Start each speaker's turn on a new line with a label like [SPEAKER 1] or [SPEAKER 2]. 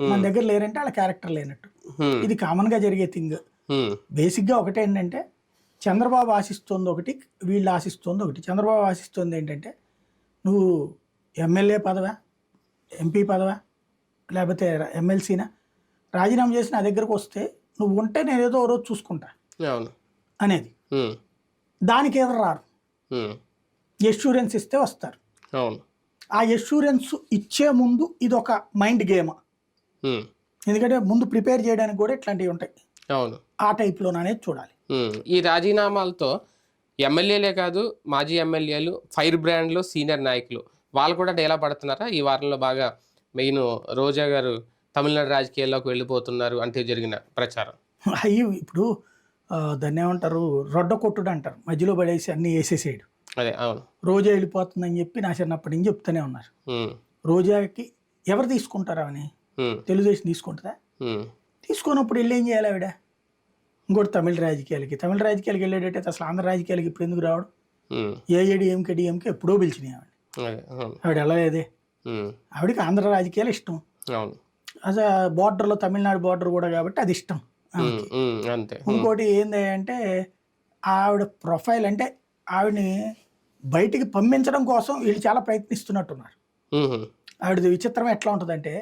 [SPEAKER 1] మన దగ్గర లేరంటే వాళ్ళ క్యారెక్టర్ లేనట్టు. ఇది కామన్గా జరిగే థింగ్. బేసిక్గా ఒకటి ఏంటంటే చంద్రబాబు ఆశిస్తుంది ఒకటి వీళ్ళు ఆశిస్తుంది ఒకటి చంద్రబాబు ఆశిస్తుంది ఏంటంటే నువ్వు ఎమ్మెల్యే పదవా ఎంపీ పదవా లేకపోతే ఎమ్మెల్సీనా రాజీనామా చేసి నా దగ్గరకు వస్తే నువ్వు ఉంటే నేను ఏదో రోజు చూసుకుంటా అనేది. దానికి ఎదురు రారు. ఎష్యూరెన్స్ ఇస్తే వస్తారు ఆ ఎష్యూరెన్స్ ఇచ్చే ముందు ఇది ఒక మైండ్ గేమ్. ఎందుకంటే ముందు ప్రిపేర్ చేయడానికి కూడా ఇట్లాంటివి ఉంటాయి.
[SPEAKER 2] అవును.
[SPEAKER 1] ఆ టైప్లోనే చూడాలి.
[SPEAKER 2] ఈ రాజీనామాలతో ఎమ్మెల్యేలే కాదు మాజీ ఎమ్మెల్యేలు ఫైర్ బ్రాండ్లు సీనియర్ నాయకులు వాళ్ళు కూడా డేలా పడుతున్నారా? ఈ వారంలో బాగా మెయిన్ రోజా గారు తమిళనాడు రాజకీయాల్లోకి వెళ్ళిపోతున్నారు అంటే జరిగిన ప్రచారం.
[SPEAKER 1] అయ్యి ఇప్పుడు దాన్ని ఏమంటారు? రొడ్డ కొట్టుడు అంటారు. మధ్యలో పడేసి అన్ని వేసేసేయడు.
[SPEAKER 2] అదే అవును.
[SPEAKER 1] రోజా వెళ్ళిపోతుందని చెప్పి నా చిన్నప్పటి నుంచి చెప్తూనే ఉన్నారు. రోజాకి ఎవరు తీసుకుంటారా అని
[SPEAKER 2] ఉమ్,
[SPEAKER 1] తెలుగుదేశం తీసుకుంటుందా? తీసుకున్నప్పుడు వెళ్ళి ఏం చేయాలి ఆవిడ? ఇంకోటి తమిళ రాజకీయాలకి. తమిళ రాజకీయాలకి వెళ్ళేటట్టయితే అసలు ఆంధ్ర రాజకీయాలకి ఇప్పుడు ఎందుకు రావడం?
[SPEAKER 2] ఉమ్,
[SPEAKER 1] ఏఏడిఎంకే డిఎంకే ఎప్పుడో పిలిచినాయి ఆవిడ. ఆవిడ వెళ్ళలేదే. ఆవిడకి ఆంధ్ర రాజకీయాలు ఇష్టం. అసలు బార్డర్లో తమిళనాడు బార్డర్ కూడా కాబట్టి అది ఇష్టం ఇంకోటి ఏంది అంటే ఆవిడ ప్రొఫైల్ అంటే ఆవిడని బయటికి పంపించడం కోసం వీళ్ళు చాలా ప్రయత్నిస్తున్నట్టున్నారు.
[SPEAKER 2] ఉమ్,
[SPEAKER 1] ఆవిడది విచిత్రం ఎట్లా ఉంటుందంటే